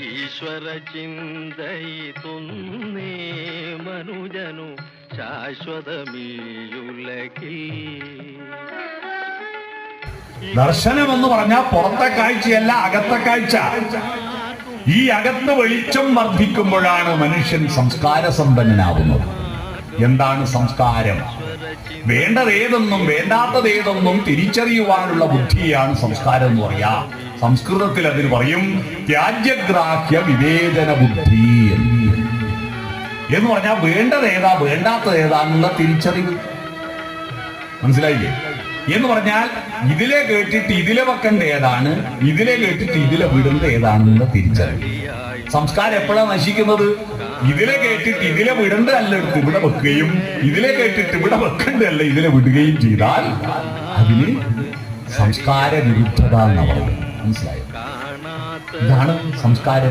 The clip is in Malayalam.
ഈശ്വര ചിന്തയിത്തുന്നേ മനുജനു ശാശ്വതമീയുലകിൽ. ദർശനം എന്ന് പറഞ്ഞാൽ പുറത്തെ കാഴ്ചയല്ല അകത്തെ കാഴ്ച. ഈ അകത്ത് വെളിച്ചം വർദ്ധിക്കുമ്പോഴാണ് മനുഷ്യൻ സംസ്കാര സമ്പന്നനാവുന്നത്. എന്താണ് സംസ്കാരം? വേണ്ടതേതെന്നും വേണ്ടാത്തതേതെന്നും വേണ്ടാത്തത് തിരിച്ചറിയുവാനുള്ള ബുദ്ധിയാണ് സംസ്കാരം എന്ന് പറയാ. സംസ്കൃതത്തിൽ അതിന് പറയും ത്യാജ്യഗ്രാഹ്യ വിവേചന ബുദ്ധി എന്ന്. എന്ന് പറഞ്ഞാൽ വേണ്ടത് ഏതാ? വേണ്ടാത്തത് ഏതാന്നുള്ള തിരിച്ചറിവ്. മനസ്സിലായില്ലേ? എന്ന് പറഞ്ഞാൽ ഇതിലെ കേട്ടിട്ട് ഇതിലെ വെക്കേണ്ട ഏതാണ്? ഇതിലെ കേട്ടിട്ട് ഇതിലെ വിടേണ്ട ഏതാണെന്നുള്ള തിരിച്ചറിവ്. സംസ്കാരം എപ്പോഴാണ് നശിക്കുന്നത്? ഇതിലെ കേട്ടിട്ട് ഇതിലെ വിടേണ്ടതല്ല എടുത്ത് ഇവിടെ വെക്കുകയും ഇതിലെ കേട്ടിട്ട് ഇവിടെ വെക്കേണ്ടതല്ല ഇതിലെ വിടുകയും ചെയ്താൽ അതിന് സംസ്കാര വിരുദ്ധത എന്ന് പറയുന്നത്. മനസ്സിലായോ കാണാത്ത ഇതാണ് സംസ്കാര